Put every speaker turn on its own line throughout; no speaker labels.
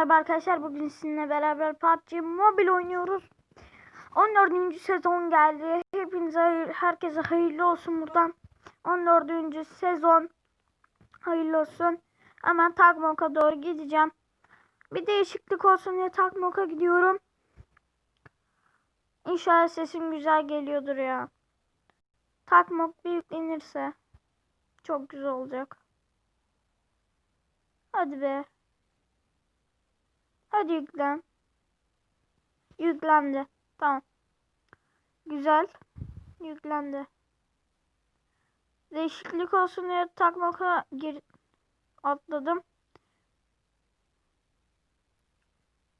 merhaba arkadaşlar. Bugün sizinle beraber PUBG Mobile oynuyoruz. 14. sezon geldi. Hepinize hayır, herkese hayırlı olsun buradan. 14. sezon hayırlı olsun. Hemen Takmok'a doğru gideceğim. Bir değişiklik olsun diye Takmok'a gidiyorum. İnşallah sesim güzel geliyordur ya. Takmok bir yüklenirse çok güzel olacak. Hadi be. Hadi yüklen. Yüklendi. Tamam. Güzel. Yüklendi. Değişiklik olsun diye takmaka gir atladım.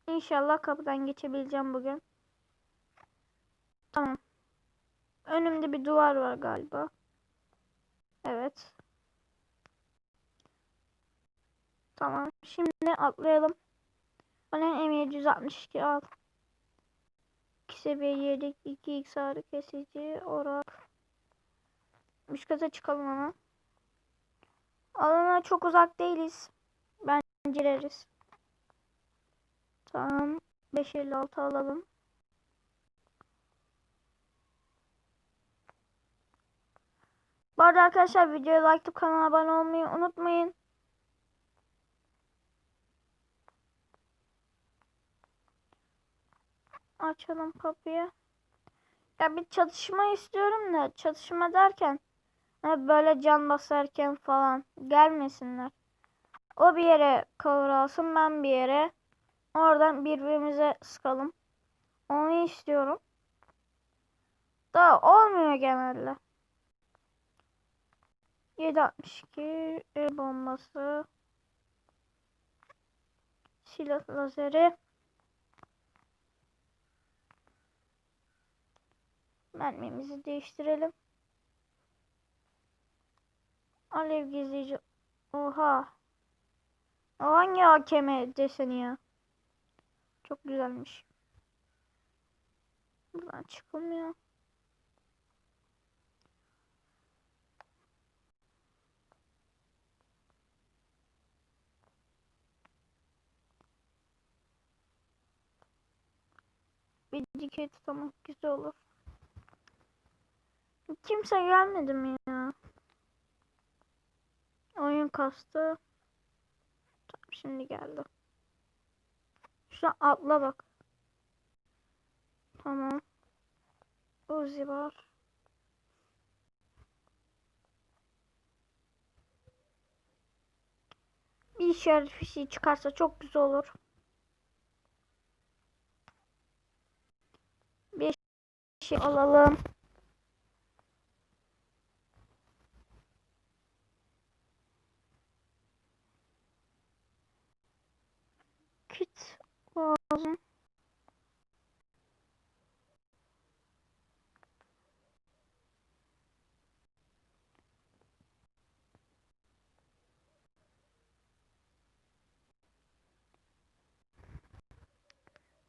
İnşallah kapıdan geçebileceğim bugün. Tamam. Önümde bir duvar var galiba. Evet. Tamam. Şimdi atlayalım. Bana M762 al. 2 seviye yedek 2x ağrı kesici orak. Üst kata çıkalım ama. Alana çok uzak değiliz. Bence gireriz. Tamam. 556 alalım. Bu arada arkadaşlar videoya like atıp kanala abone olmayı unutmayın. Açalım kapıyı. Ya bir çatışma istiyorum da çatışma derken böyle can basarken falan gelmesinler. O bir yere kavralsın ben bir yere. Oradan birbirimize sıkalım. Onu istiyorum. Da olmuyor genelde. 762 el bombası. Silah lazeri. Mermimizi değiştirelim. Alev gizleyici. Oha. O hangi AKM deseni ya? Çok güzelmiş. Buradan çıkılmıyor. Bir dikey tutamak güzel olur. Kimse gelmedi mi ya? Oyun kastı. Tamam, şimdi geldi. Şu atla bak. Tamam. Uzi var. Bir işaret fişi çıkarsa çok güzel olur. Bir şey alalım. Kit lazım.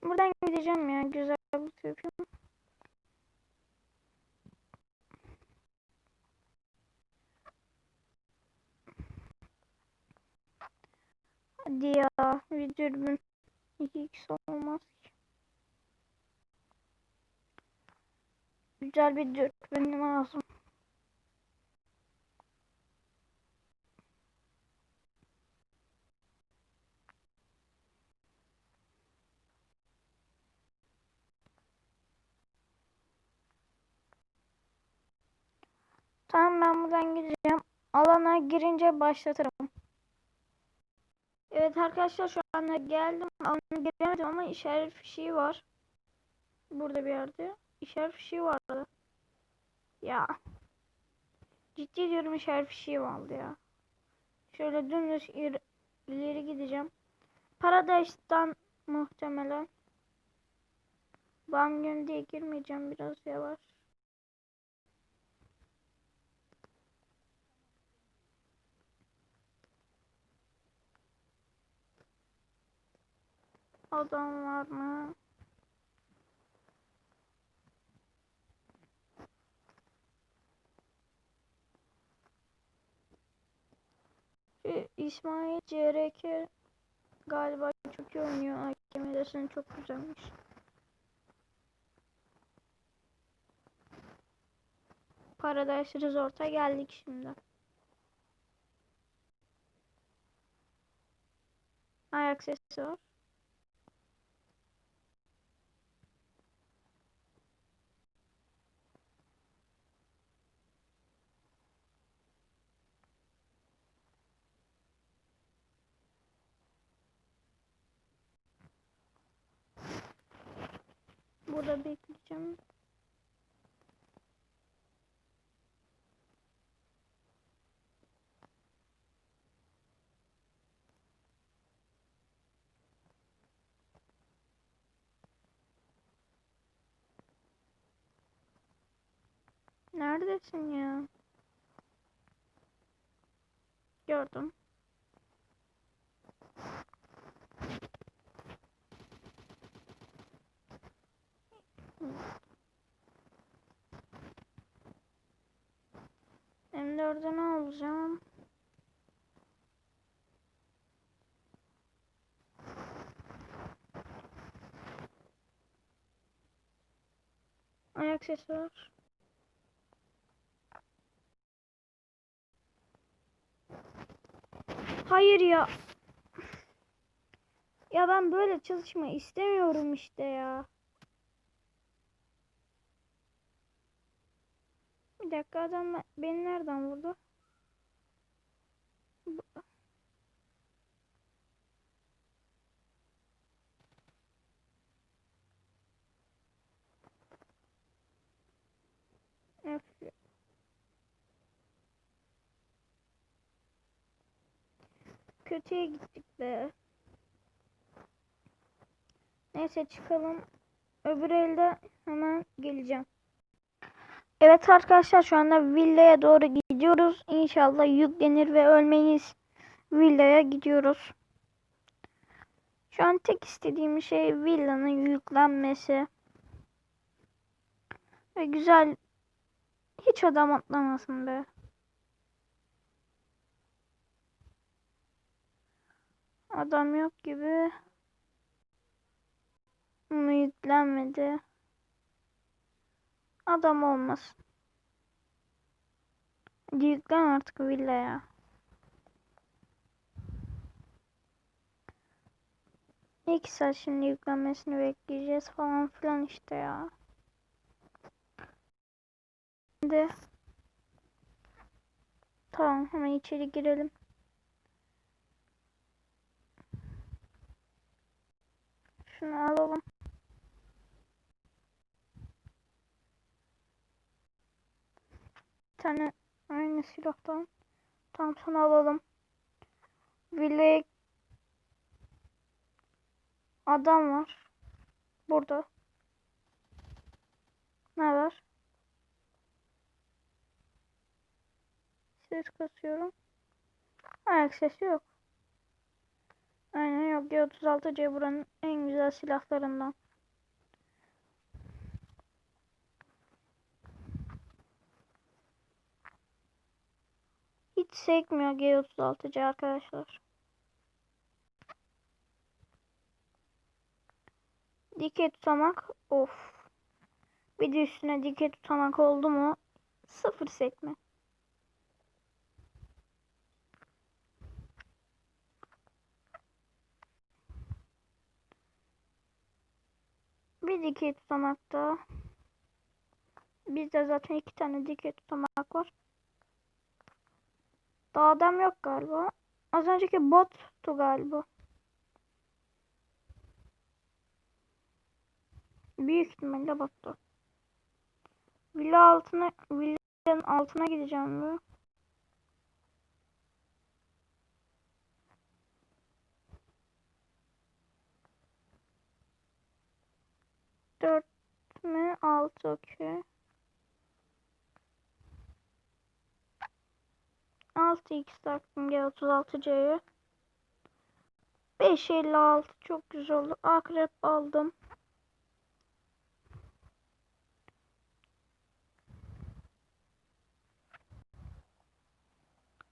Buradan gideceğim ya. Güzel bir yapayım. Hadi ya. Bir dürbün. 2x olmaz ki. Güzel bir dürbün lazım. Tamam ben buradan gideceğim. Alana girince başlatırım. Evet arkadaşlar şu anda geldim. Alana giremedim ama işaret fişeği var. Burada bir yerde. İşaret fişeği vardı. Ya. Ciddi diyorum işaret fişeği vardı ya. Şöyle dümdüz ileri gideceğim. Paradise'dan muhtemelen. Bangön diye girmeyeceğim biraz yavaş. Adam var mı? İsmail CRK galiba çok iyi oynuyor. AKM'desinin çok güzelmiş. Paradise Resort'a geldik şimdi. Ayak sesi var. Burada bekleyeceğim. Neredesin ya? Gördüm. M4'e ne alacağım? Ayak sesi var. Hayır ya. Ya ben böyle çalışma istemiyorum işte ya. Bir dakika adam ben- beni nereden vurdu? Öf. Kötüye gittik be. Neyse çıkalım. Öbür elde hemen geleceğim. Evet arkadaşlar şu anda villaya doğru gidiyoruz. İnşallah yüklenir ve ölmeyiz. Villaya gidiyoruz. Şu an tek istediğim şey villanın yüklenmesi. Ve güzel hiç adam atlamasın be. Adam yok gibi. Ama yüklenmedi. Adam olmasın. Hadi yüklen artık villaya. İki saat şimdi yüklenmesini bekleyeceğiz falan filan işte ya. Şimdi Tamam hemen içeri girelim. Şunu alalım. Tane aynı silahtan. Sana alalım. Villaya adam var. Burada. Ne var? Ses kasıyorum. Ayak sesi yok. Aynen yok. G36C buranın en güzel silahlarından. Sekmiyor G36C arkadaşlar. Dike tutamak of. Bir de üstüne dike tutamak oldu mu sıfır sekme. Bir dike tutamakta. Bizde zaten iki tane dike tutamak var. Daha adam yok galiba. Az önceki bottu galiba. Büyük ihtimalle bottu. Villa altına, villanın altına gideceğim mi? Dört mü? Altı okey. 6x taktım G36C'ye. 556 çok güzel oldu. Akrep aldım.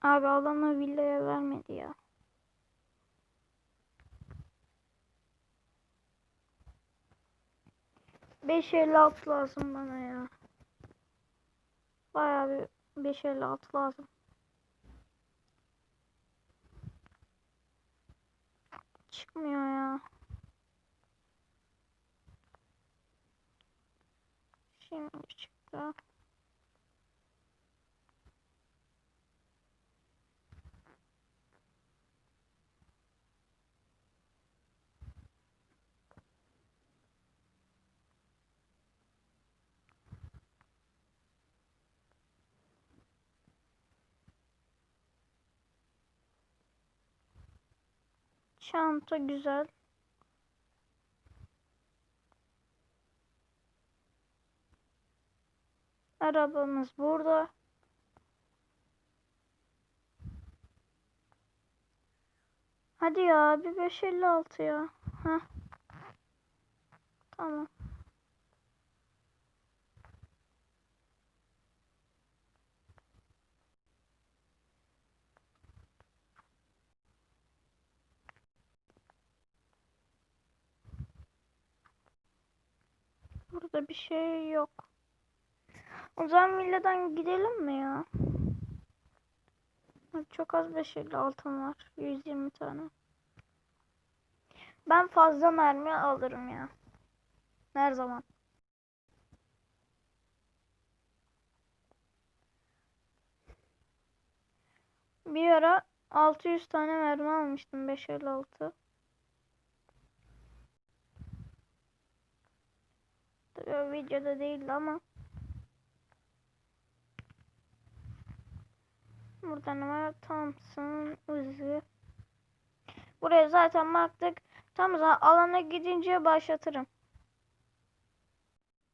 Abi adamı villaya vermedi ya. Beş elli altı lazım bana ya. Bayağı bir beş elli altı lazım. Çıkmıyor ya. Şimdi çıktı. Çanta güzel. Arabamız burada. Hadi ya bir 556 ya. Heh. Tamam. Burada bir şey yok. O zaman villadan gidelim mi ya? Çok az 556 var. 120 tane. Ben fazla mermi alırım ya. Her zaman. Bir ara 600 tane mermi almıştım 556. Tabii o videoda değildi ama. Burada ne var? Thompson, Uzi. Buraya zaten baktık. Tam zaman alana gidince başlatırım.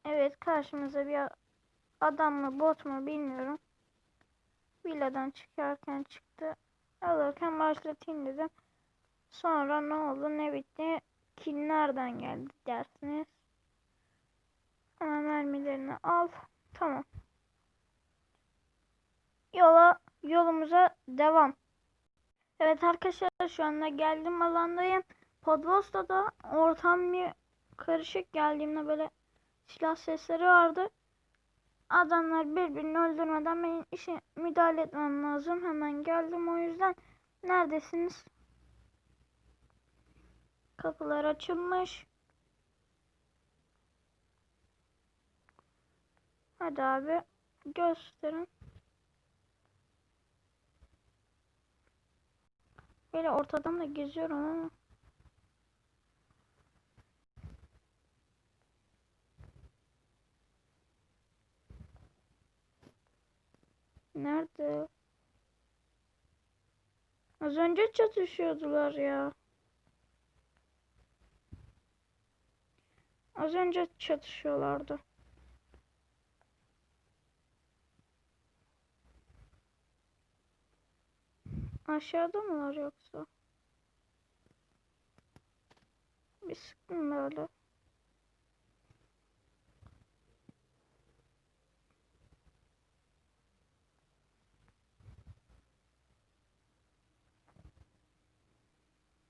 Evet karşımıza bir adam mı bot mu bilmiyorum. Villadan çıkarken çıktı. Alırken başlatayım dedim. Sonra ne oldu ne bitti. Kill nereden geldi dersiniz. Hemen mermilerini al. Tamam. Yola yolumuza devam. Evet arkadaşlar şu anda geldim alandayım. Podvost'ta da ortam bir karışık geldiğimde böyle silah sesleri vardı. Adamlar birbirini öldürmeden benim işe müdahale etmem lazım. Hemen geldim o yüzden. Neredesiniz? Kapılar açılmış. Hadi abi gösterin. Böyle ortadan da geziyorum ama. Nerede? Az önce çatışıyordular ya. Az önce çatışıyorlardı. Aşağıda mı var yoksa? Bir sıktım böyle.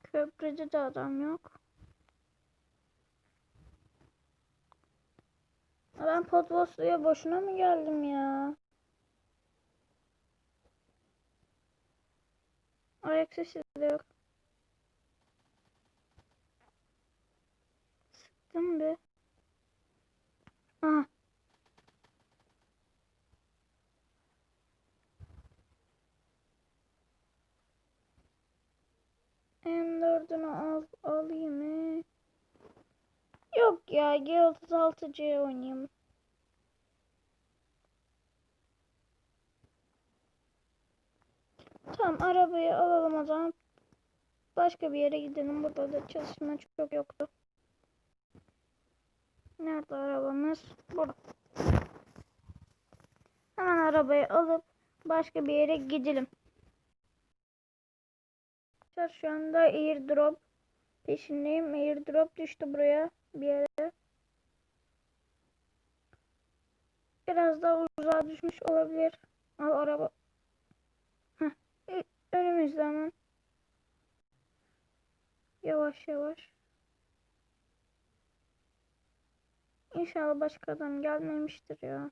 Köprüde de adam yok. Ben Podvoslu'ya boşuna mı geldim ya? Ayak sesi de yok. Sıktım bir. Aha. M4'ünü al, alayım mı? Yok ya G36C oynayayım. Tamam arabayı alalım o zaman. Başka bir yere gidelim. Burada da çalışma çok yoktu. Nerede arabamız? Burada. Hemen arabayı alıp başka bir yere gidelim. Şu anda airdrop peşindeyim. Airdrop düştü buraya bir yere. Biraz daha uzağa düşmüş olabilir. Al araba. Önümüzde hemen. Yavaş yavaş. İnşallah başka adam gelmemiştir ya.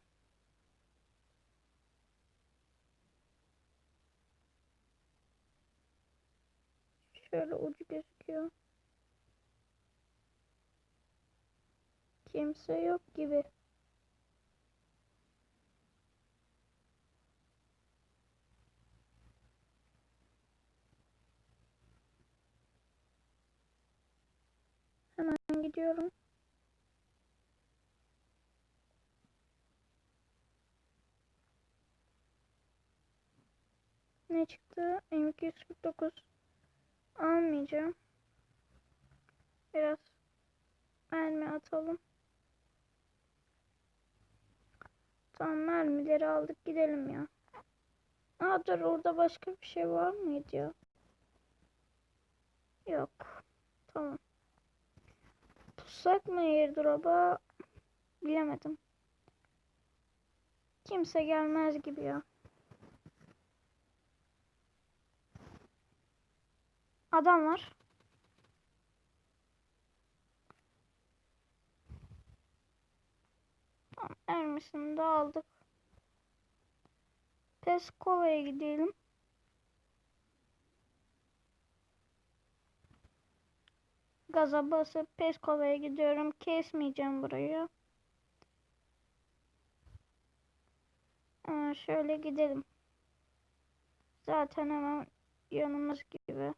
Şöyle ucu gözüküyor. Kimse yok gibi. Hemen gidiyorum. Ne çıktı? M249 almayacağım. Biraz mermi atalım. Tamam mermileri aldık gidelim ya. Aa dur orada başka bir şey var mıydı ya? Yok. Tamam. Pussak mı airdrop'a? Bilemedim. Kimse gelmez gibi ya. Adam var. Ermisini de aldık. Peskova'ya gidelim. Gaza basıp Peskova'ya gidiyorum. Kesmeyeceğim burayı. Aa, şöyle gidelim. Zaten hemen yanımız gibi.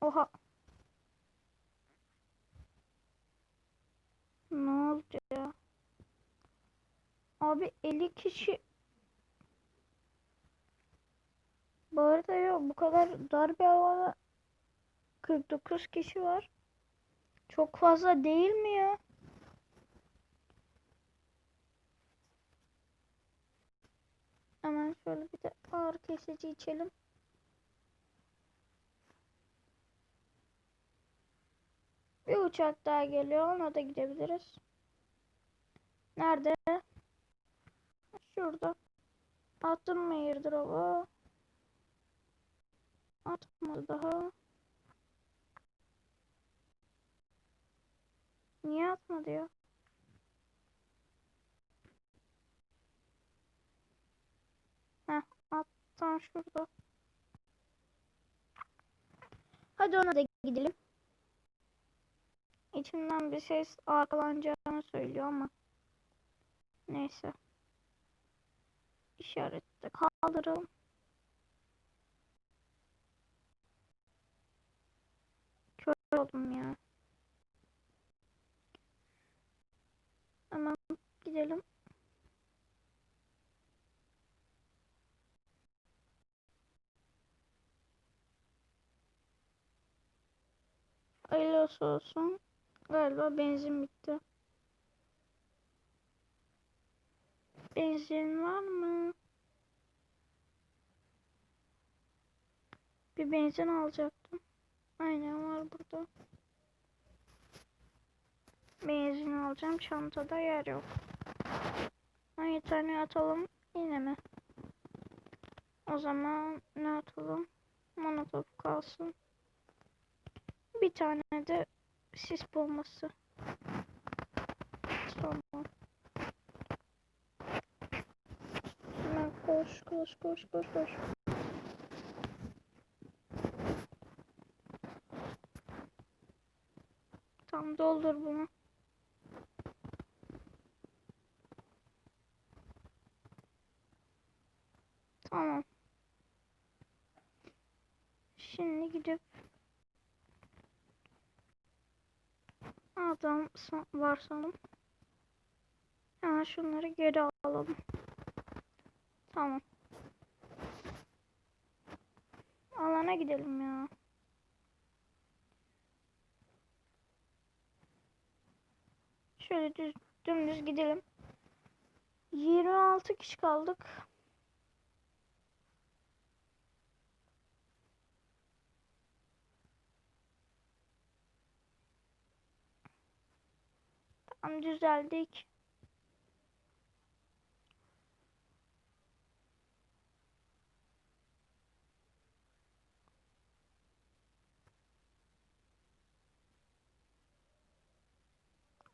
Oha. Ne oldu ya? Abi 50 kişi Bu arada ya bu kadar dar bir alana 49 kişi var. Çok fazla değil mi ya? Hemen şöyle bir de ağır kesici içelim. Bir uçak daha geliyor. Ona da gidebiliriz. Nerede? Şurada. Attım mı airdrop'u? Atmadı daha. Niye atmadı ya? Heh, attan şurada. Hadi ona da gidelim. İçimden bir ses arkalanacağını söylüyor ama. Neyse. İşarette kaldıralım. Kör oldum ya. Hemen gidelim. Hayırlı olsun. Galiba benzin bitti. Benzin var mı? Bir benzin alacaktım. Aynen var burada. Benzin alacağım. Çantada yer yok. Hangi tane atalım? Yine mi? O zaman ne atalım? Monotop kalsın. Bir tane de sis bombası. Tamam. Hemen koş koş koş koş koş. Tamam doldur bunu. Tamam. Şimdi gidip adam var sanırım. Hemen şunları geri alalım. Tamam. Alana gidelim ya. Şöyle düz, dümdüz gidelim. 26 kişi kaldık. Tamam düzeldik.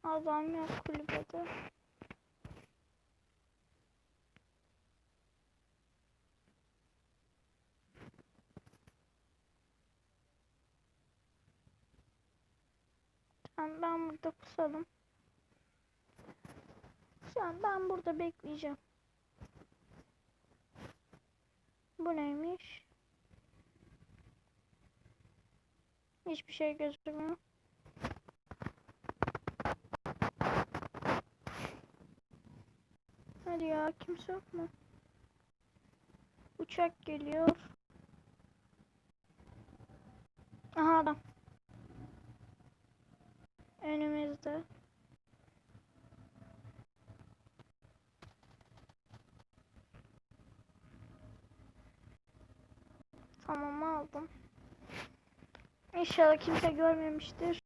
Adam yok kulübede. Ben burada pusalım. An ben burada bekleyeceğim. Bu neymiş? Hiçbir şey gözükmüyor. Hadi ya kimse yok mu? Uçak geliyor. Aha adam. Önümüzde. Tamam aldım. İnşallah kimse görmemiştir.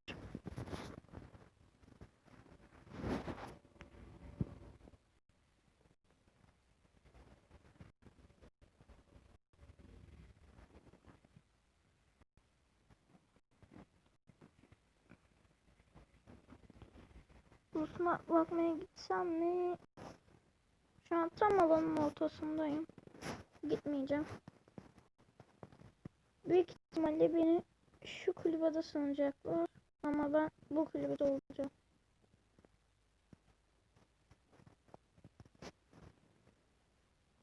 Rusma bakmaya gitsem mi? Şu an tam alanın ortasındayım. Gitmeyeceğim. Büyük ihtimalle beni şu kulübede sanacaklar. Ama ben bu kulübede olacağım.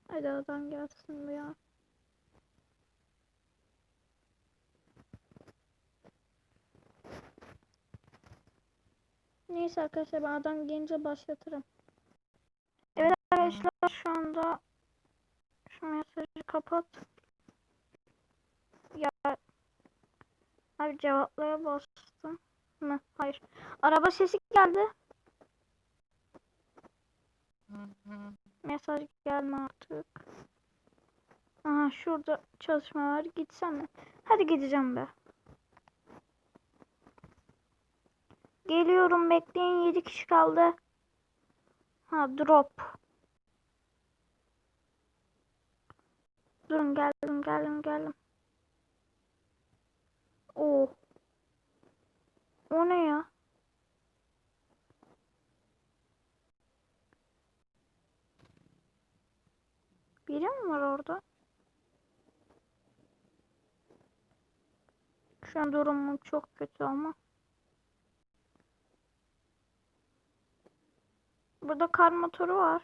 Hadi adam gelsin bu ya. Neyse arkadaşlar ben adam gelince başlatırım. Evet arkadaşlar şu anda şu mesajı kapat. Ya abi cevaplaya bastım mı? Hayır. Araba sesi geldi. Mesaj gelme artık. Aha şurada çalışma var. Gitsem mi? Hadi gideceğim be. Geliyorum bekleyin 7 kişi kaldı. Ha drop. Durun geldim geldim geldim. O ne ya? Biri mi var orada? Şu an durumum çok kötü ama. Burada kar motoru var.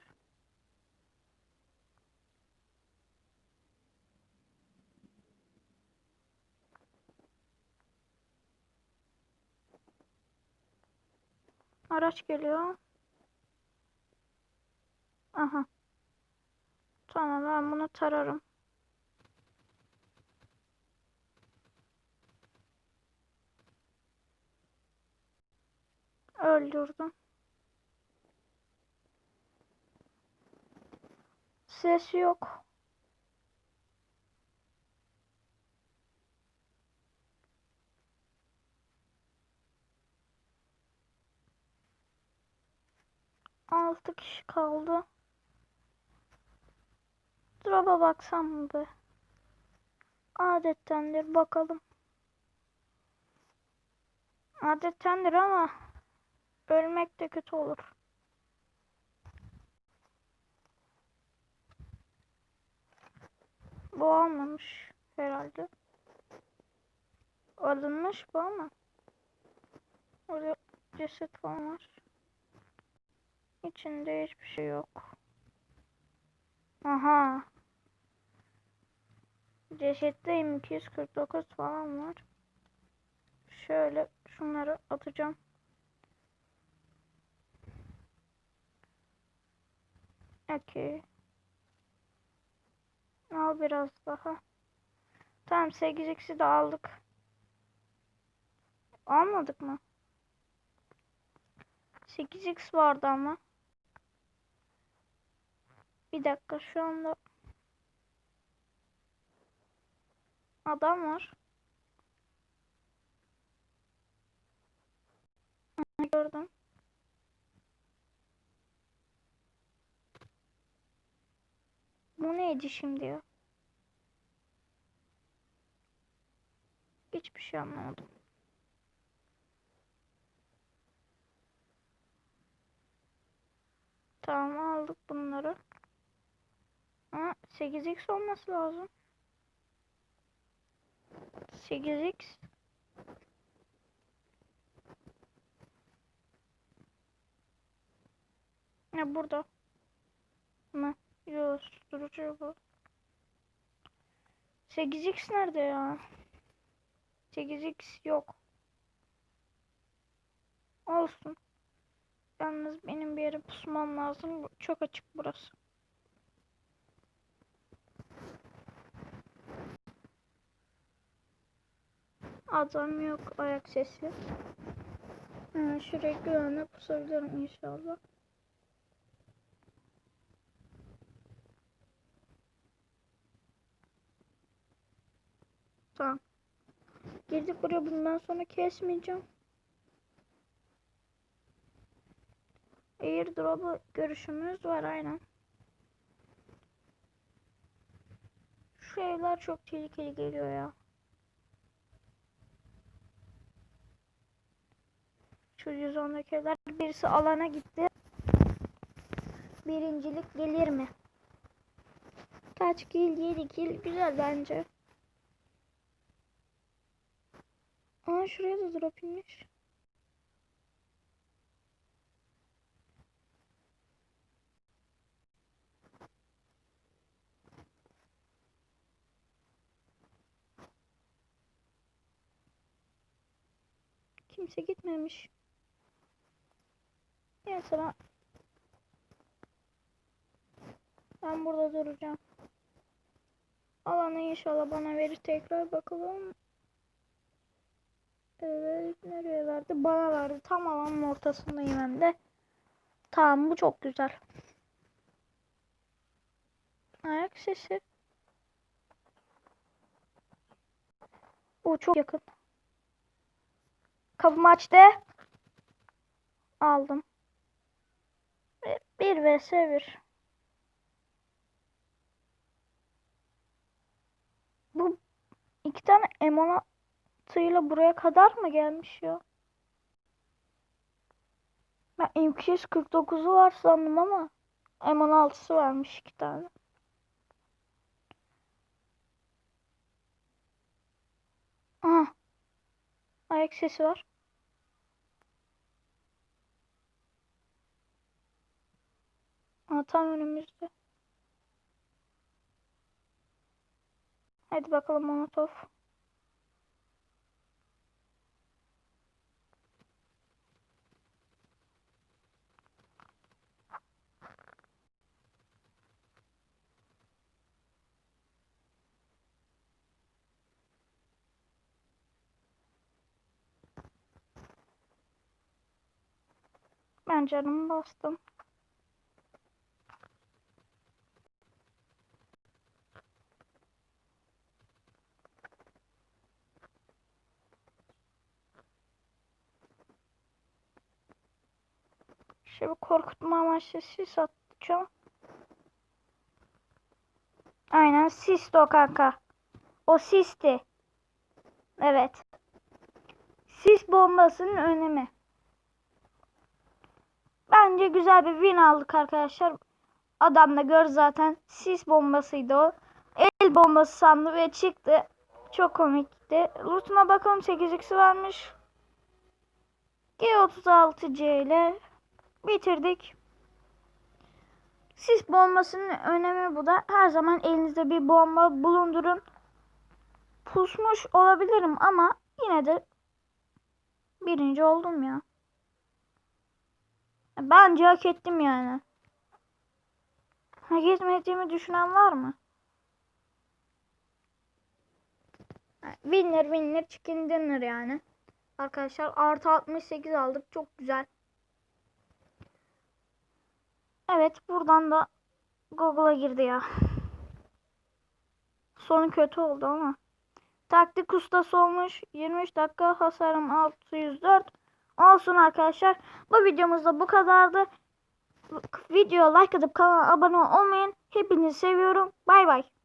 Araç geliyor. Aha. Tamam ben bunu tararım. Öldürdüm. Ses yok. Altı kişi kaldı. Drop'a baksam mı be? Adettendir bakalım. Adettendir ama ölmek de kötü olur. Bu almamış herhalde. Alınmış bu ama. Orada ceset falan var. İçinde hiçbir şey yok. Aha. Cesette 249 falan var. Şöyle şunları atacağım. Okey. Al biraz daha. Tamam 8x'i de aldık. Almadık mı? 8x vardı ama. Bir dakika şu anda adam var. Gördüm. Bu neydi şimdi ya? Hiçbir şey anlamadım. Tamam aldık bunları. Ha, 8x olması lazım. 8x. Ya burada. Mı? Yok, durucu bu. 8x nerede ya? 8x yok. Olsun. Yalnız benim bir yere pusmam lazım. Çok açık burası. Adam yok ayak sesi. Ha, şuraya güvenle pusabilirim inşallah. Tamam. Girdik buraya bundan sonra kesmeyeceğim. Airdrop'u görüşümüz var aynen. Şu evler çok tehlikeli geliyor ya. Şu 110'daki evler birisi alana gitti. Birincilik gelir mi? Kaç kill? 7 kill. Güzel bence. Aa şuraya da drop inmiş. Kimse gitmemiş. Neyse ben ben burada duracağım. Alanı inşallah bana verir tekrar bakalım. Evet nereye verdi? Bana verdi. Tam alanın ortasındayım hem de. Tamam bu çok güzel. Ayak sesi. O çok yakın. Kapımı açtı. Aldım. 1 vs 1. Bu iki tane M16 buraya kadar mı gelmiş ya? Ben M249'u var sandım ama M16'sı varmış iki tane. Aha. Ayak sesi var. Aa, tam önümüzde. Hadi bakalım Molotov. Ben canımı bastım. Şöyle bir korkutma amaçlı sis atacağım. Aynen sisti o kanka. O sisti. Evet. Sis bombasının önemi. Bence güzel bir win aldık arkadaşlar. Adam da gör zaten sis bombasıydı o. El bombası sandı ve çıktı. Çok komikti. Loot'una bakalım 8x'i varmış. G36C ile bitirdik. Sis bombasının önemi bu da. Her zaman elinizde bir bomba bulundurun. Pusmuş olabilirim ama yine de birinci oldum ya. Bence hak ettim yani. Hak etmediğimi düşünen var mı? Winner winner chicken dinner yani. Arkadaşlar artı 68 aldık. Çok güzel. Evet buradan da Google'a girdi ya. Sonu kötü oldu ama. Taktik ustası olmuş. 23 dakika hasarım 604. Olsun arkadaşlar. Bu videomuzda bu kadardı. Video like atıp kanala abone olmayın. Hepinizi seviyorum. Bay bay.